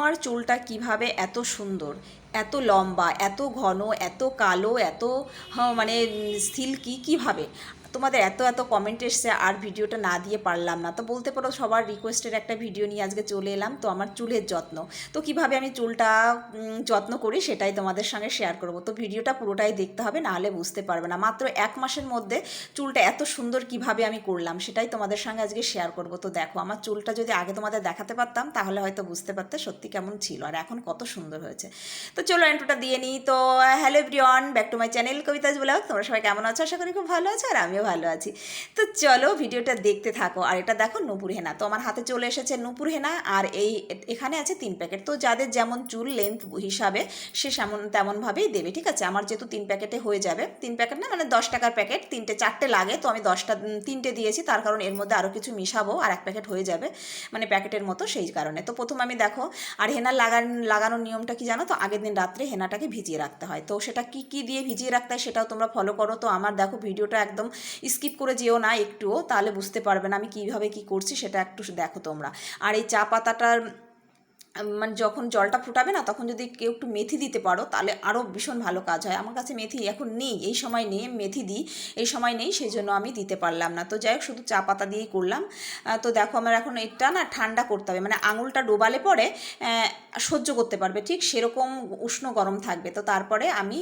আমার চুলটা কীভাবে এত সুন্দর এত লম্বা এত ঘন এত কালো এত হ্যাঁ, মানে সিল্কি কীভাবে? তোমাদের এত এত কমেন্ট এসছে, আর ভিডিওটা না দিয়ে পারলাম না। তো বলতে পারো সবার রিকোয়েস্টের একটা ভিডিও নিয়ে আজকে চলে এলাম, তো আমার চুলের যত্ন। তো কীভাবে আমি চুলটা যত্ন করি সেটাই তোমাদের সঙ্গে শেয়ার করব। তো ভিডিওটা পুরোটাই দেখতে হবে নাহলে বুঝতে পারবে না। মাত্র এক মাসের মধ্যে চুলটা এত সুন্দর কীভাবে আমি করলাম সেটাই তোমাদের সঙ্গে আজকে শেয়ার করব। তো দেখো, আমার চুলটা যদি আগে তোমাদের দেখাতে পারতাম, তাহলে হয়তো বুঝতে পারতে সত্যি কেমন ছিল, আর এখন কত সুন্দর হয়েছে। তো চলো এন্ট্রোটা দিয়ে নিই। তো hello everyone back to my channel Kabita's vlog তোমরা সবাই কেমন আছো? আশা করি খুব ভালো আছো, আর আমিও ভালো আছি। তো চলো ভিডিওটা দেখতে থাকো। আর এটা দেখো নুপুর হেনা। তো আমার হাতে চলে এসেছে নুপুর হেনা। আর এই এখানে আছে তিন প্যাকেট। তো যাদের যেমন চুল লেন্থ হিসাবে সে সেমন তেমনভাবেই দেবে, ঠিক আছে? আমার যেহেতু তিন প্যাকেটে হয়ে যাবে। তিন প্যাকেট না মানে দশ টাকার প্যাকেট। তিনটে, চারটে লাগে। তো আমি দশটা তিনটে দিয়েছি। তার কারণ এর মধ্যে আরও কিছু মিশাবো। আর এক প্যাকেট হয়ে যাবে মানে প্যাকেটের মতো সেই কারণে। তো প্রথম আমি দেখো, আর হেনা লাগান লাগানোর নিয়মটা কি জানো তো? আগের দিন রাত্রে হেনাটাকে ভিজিয়ে রাখতে হয়। তো সেটা কি কি দিয়ে ভিজিয়ে রাখতে হয় সেটাও তোমরা ফলো করো। তো আমার দেখো ভিডিওটা একদম স্কিপ করে যেও না একটুও, তাহলে বুঝতে পারবে না আমি কীভাবে কি করছি, সেটা একটু দেখো তোমরা। আর এই চা পাতাটার মানে যখন জলটা ফুটাবে না, তখন যদি কেউ একটু মেথি দিতে পারো, তাহলে আরও ভীষণ ভালো কাজ হয়। আমার কাছে মেথি এখন নেই, এই সময় নেই মেথি দিই, এই সময় নেই সেই জন্য আমি দিতে পারলাম না। তো যাই হোক, শুধু চা পাতা দিয়েই করলাম। তো দেখো, আমার এখন এটা না ঠান্ডা করতে হবে মানে আঙুলটা ডোবালে পরে সহ্য করতে পারবে। ঠিক সেরকম উষ্ণ গরম থাকবে। তো তারপরে আমি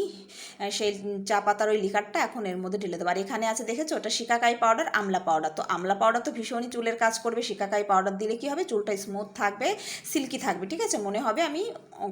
সেই চা পাতার ওই লিকারটা এখন এর মধ্যে ঢেলে দেবো। আর এখানে আছে, দেখেছ? ওটা শিকাকাই পাউডার আমলা পাউডার তো আমলা পাউডার তো ভীষণই চুলের কাজ করবে। শিকাকাই পাউডার দিলে কি হবে? চুলটা স্মুথ থাকবে সিল্কি থাকবে। ঠিক আছে? মনে হবে আমি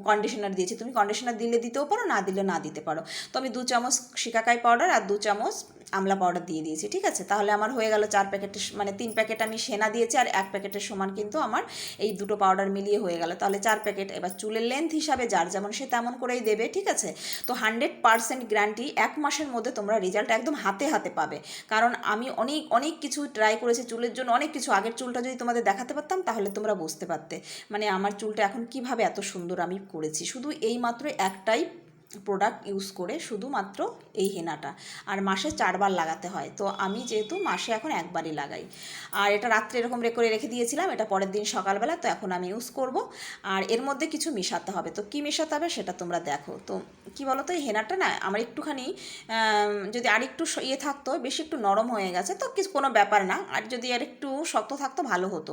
কন্ডিশনার দিয়েছি। তুমি কন্ডিশনার দিলে দিতেও পারো, না দিলে না দিতে পারো। তো আমি দু চামচ শিকাকাই পাউডার আর দু চামচ আমলা পাউডার দিয়ে দিয়েছি, ঠিক আছে? তাহলে আমার হয়ে গেল চার প্যাকেটের মানে তিন প্যাকেট আমি সেনা দিয়েছি আর এক প্যাকেটের সমান কিন্তু আমার এই দুটো পাউডার মিলিয়ে হয়ে গেল। তাহলে চার প্যাকেট, এবার চুলের লেন্থ হিসাবে যার যেমন সে তেমন করেই দেবে, ঠিক আছে? তো হান্ড্রেড পারসেন্ট গ্যারান্টি এক মাসের মধ্যে তোমরা রেজাল্ট একদম হাতে হাতে পাবে। কারণ আমি অনেক অনেক কিছু ট্রাই করেছি চুলের জন্য, অনেক কিছু আগের চুলটা যদি তোমাদের দেখাতে পারতাম তাহলে তোমরা বুঝতে পারতে। মানে আমার চুলটা এখন কীভাবে এত সুন্দর আমি করেছি। শুধু এই মাত্র একটাই প্রোডাক্ট ইউজ করে শুধুমাত্র এই হেনাটা। আর মাসে চারবার লাগাতে হয়। তো আমি যেহেতু মাসে এখন একবারই লাগাই। আর এটা রাত্রে এরকম রে করে রেখে দিয়েছিলাম, এটা পরের দিন সকালবেলা, তো এখন আমি ইউজ করব। আর এর মধ্যে কিছু মেশাতে হবে। তো কী মেশাতে হবে সেটা তোমরা দেখো। তো কি বলো তো এই হেনাটা না আমার একটুখানি যদি আর একটু ইয়ে থাকতো, বেশি একটু নরম হয়ে গেছে, তো কিছু কোনো ব্যাপার না। আর যদি আর একটু শক্ত থাকতো, ভালো হতো।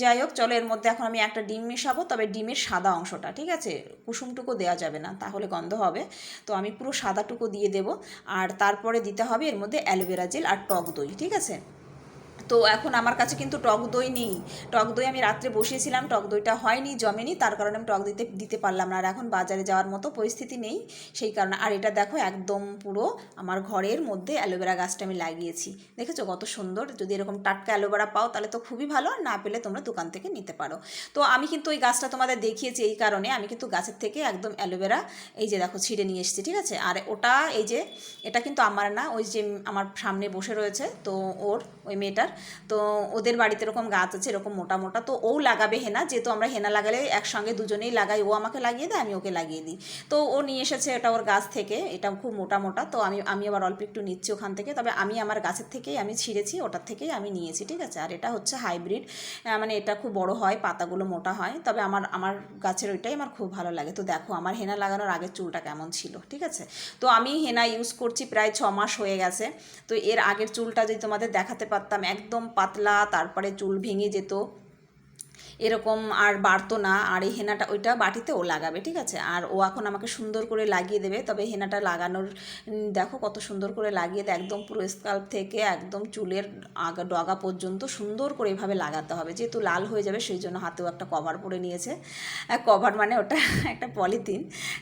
যাই হোক, চলো এর মধ্যে এখন আমি একটা ডিম মেশাবো, তবে ডিমের সাদা অংশটা, ঠিক আছে? কুসুমটুকু দেওয়া যাবে না, তাহলে গন্ধ হবে। তো আমি পুরো সাদাটুকু দিয়ে দেবো। আর তারপরে দিতে হবে এর মধ্যে অ্যালোভেরা জেল আর টক দই, ঠিক আছে? তো এখন আমার কাছে কিন্তু টক দই নেই। টক দই আমি রাত্রে বসিয়েছিলাম, টক দইটা হয়নি, জমেনি, তার কারণে আমি টক দিতে দিতে পারলাম না। আর এখন বাজারে যাওয়ার মতো পরিস্থিতি নেই, সেই কারণে আর এটা দেখো একদম পুরো আমার ঘরের মধ্যে অ্যালোভেরা গাছটা আমি লাগিয়েছি। দেখেছ কত সুন্দর? যদি এরকম টাটকা অ্যালোভেরা পাও তাহলে তো খুবই ভালো না পেলে তোমরা দোকান থেকে নিতে পারো। তো আমি কিন্তু ওই গাছটা তোমাদের দেখিয়েছি এই কারণে। আমি কিন্তু গাছের থেকে একদম অ্যালোভেরা এই যে দেখো ছিঁড়ে নিয়ে এসেছি, ঠিক আছে? আর ওটা এই যে, এটা কিন্তু আমার না, ওই যে আমার সামনে বসে রয়েছে, তো ওর, ওই মেয়েটার তো ওদের বাড়িতে এরকম গাছ আছে, এরকম মোটা মোটা, তো ও লাগাবে হেনা, যেহেতু আমরা হেনা লাগালে একসঙ্গে দুজনেই লাগাই, ও আমাকে লাগিয়ে দেয়, আমি ওকে লাগিয়ে দিই। তো ও নিয়ে এসেছে এটা ওর গাছ থেকে, এটা খুব মোটা মোটা, তো আমি আমি আবার অল্প একটু নিচ্ছি ওখান থেকে, তবে আমি আমার গাছের থেকেই আমি ছিঁড়েছি, ওটার থেকেই আমি নিয়েছি, ঠিক আছে? আর এটা হচ্ছে হাইব্রিড মানে এটা খুব বড় হয়, পাতাগুলো মোটা হয়, তবে আমার আমার গাছের ওইটাই আমার খুব ভালো লাগে। তো দেখো, আমার হেনা লাগানোর আগের চুলটা কেমন ছিল, ঠিক আছে? তো আমি হেনা ইউজ করছি প্রায় ছ মাস হয়ে গেছে, তো এর আগের চুলটা যদি তোমাদের দেখাতে পারতাম একদম পাতলা তারপরে চুল ভেঙে যেত। এরকম আর বাড়তো না, আর এই হেনাটা ওইটা বাটিতে ও লাগাবে, ঠিক আছে? আর ও এখন আমাকে সুন্দর করে লাগিয়ে দেবে, তবে হেনাটা লাগানোর দেখো কত সুন্দর করে লাগিয়ে দেয়, একদম পুরো স্কাল্প থেকে একদম চুলের আগা, ডগা পর্যন্ত সুন্দর করে এভাবে লাগাতে হবে। যেহেতু লাল হয়ে যাবে, সেই জন্য হাতেও একটা কভার পরে নিয়েছে। কভার মানে ওটা একটা পলিথিন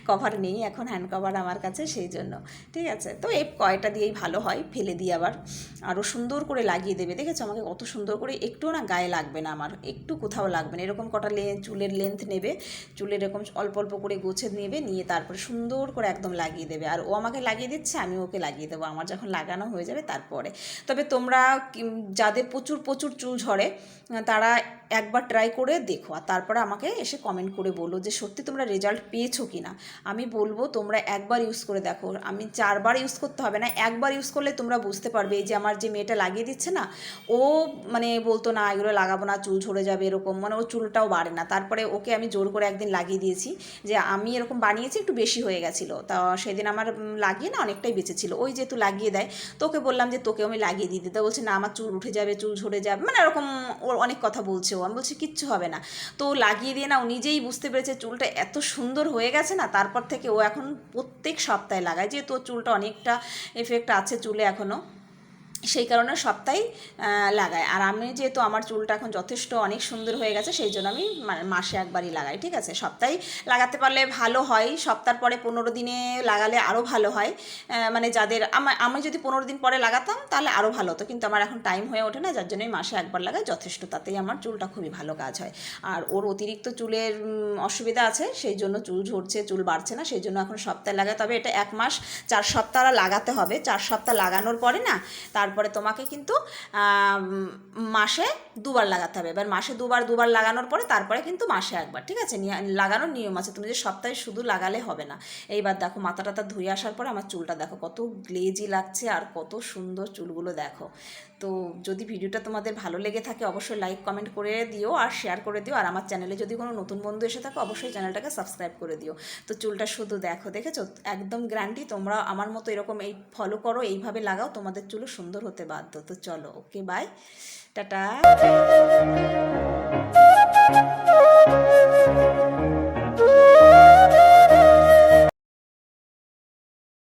কভার নেই, এখন হ্যান্ড কভার আমার কাছে, সেই জন্য, ঠিক আছে? তো এই কয়টা দিয়েই ভালো হয়, ফেলে দিয়ে আবার। আরও সুন্দর করে লাগিয়ে দেবে, দেখেছ? আমাকে কত সুন্দর করে, একটুও না গায়ে লাগবে না আমার, একটু কোথাও লাগবে না। এরকম কটা লে চুলের লেন্থ নেবে, চুলের এরকম অল্প অল্প করে গোছে নেবে, নিয়ে তারপরে সুন্দর করে একদম লাগিয়ে দেবে। আর ও আমাকে লাগিয়ে দিচ্ছে, আমি ওকে লাগিয়ে দেবো। আমার যখন লাগানো হয়ে যাবে তারপরে। তবে তোমরা যাদের প্রচুর প্রচুর চুল ঝরে, তারা একবার ট্রাই করে দেখো। আর তারপরে আমাকে এসে কমেন্ট করে বলো যে, সত্যি তোমরা রেজাল্ট পেয়েছ কি না আমি বলব, তোমরা একবার ইউজ করে দেখো। আমি চারবার ইউজ করতে হবে না। একবার ইউজ করলে তোমরা বুঝতে পারবে এই যে, আমার যে মেয়েটা লাগিয়ে দিচ্ছে না, ও মানে বলতো, না, এগুলো লাগাবো না, চুল ঝরে যাবে, এরকম মানে মানে ও চুলটাও বাড়ে না। তারপরে ওকে আমি জোর করে একদিন লাগিয়ে দিয়েছি যে, আমি এরকম বানিয়েছি, একটু বেশি হয়ে গেছিল। তা সেদিন আমার লাগিয়ে না অনেকটাই বেঁচেছিল ওই যেহেতু লাগিয়ে দেয়। তোকে বললাম যে তোকে আমি লাগিয়ে দিতে। বলছে, না, আমার চুল উঠে যাবে, চুল ঝরে যাবে। মানে এরকম ওর অনেক কথা বলছে ও। আমি বলছি, কিচ্ছু হবে না। তো লাগিয়ে দিয়ে না, ও নিজেই বুঝতে পেরেছে চুলটা এত সুন্দর হয়ে গেছে না, তারপর থেকে ও এখন প্রত্যেক সপ্তাহে লাগায়। যেহেতু ওর চুলটা অনেকটা এফেক্ট আছে চুলে এখনও সেই কারণে সপ্তাহে লাগাই। আর আমি যেহেতু আমার চুলটা এখন যথেষ্ট অনেক সুন্দর হয়ে গেছে, সেই জন্য আমি মাসে একবারই লাগাই, ঠিক আছে? সপ্তাহে লাগাতে পারলে ভালো হয় সপ্তাহ পরে পনেরো দিনে লাগালে আরও ভালো হয়। মানে যাদের আমি যদি পনেরো দিন পরে লাগাতাম তাহলে আরও ভালো হতো, কিন্তু আমার এখন টাইম হয়ে ওঠে না, যার জন্য আমি মাসে একবার লাগাই, যথেষ্ট, তাতেই আমার চুলটা খুবই ভালো কাজ হয়। আর ওর অতিরিক্ত চুলের অসুবিধা আছে, সেই জন্য চুল ঝরছে, চুল বাড়ছে না, সেই জন্য এখন সপ্তাহে লাগাই, তবে এটা এক মাস, চার সপ্তাহ লাগাতে হবে। চার সপ্তাহ লাগানোর পরে না তারপরে তোমাকে কিন্তু মাসে দুবার লাগাতে হবে। এবার মাসে দুবার দুবার লাগানোর পরে তারপরে কিন্তু মাসে একবার, ঠিক আছে? লাগানোর নিয়ম আছে। তুমি যে সপ্তাহে শুধু লাগালে হবে না। এইবার দেখো মাথা টাথা ধুয়ে আসার পরে আমার চুলটা দেখো, কত গ্লেজি লাগছে আর কত সুন্দর চুলগুলো দেখো। তো যদি ভিডিওটা তোমাদের ভালো লেগে থাকে, অবশ্যই লাইক কমেন্ট করে দিও আর শেয়ার করে দিও। আর আমার চ্যানেলে যদি কোনো নতুন বন্ধু এসে থাকে, অবশ্যই চ্যানেলটাকে সাবস্ক্রাইব করে দিও। তো চুলটা শুধু দেখো, দেখেছ? একদম গ্যারান্টি তোমরা আমার মতো এরকম এই ফলো করো, এইভাবে লাগাও, তোমাদের চুলও সুন্দর হতে বাধ্য। তো চলো ওকে বাই টাটা।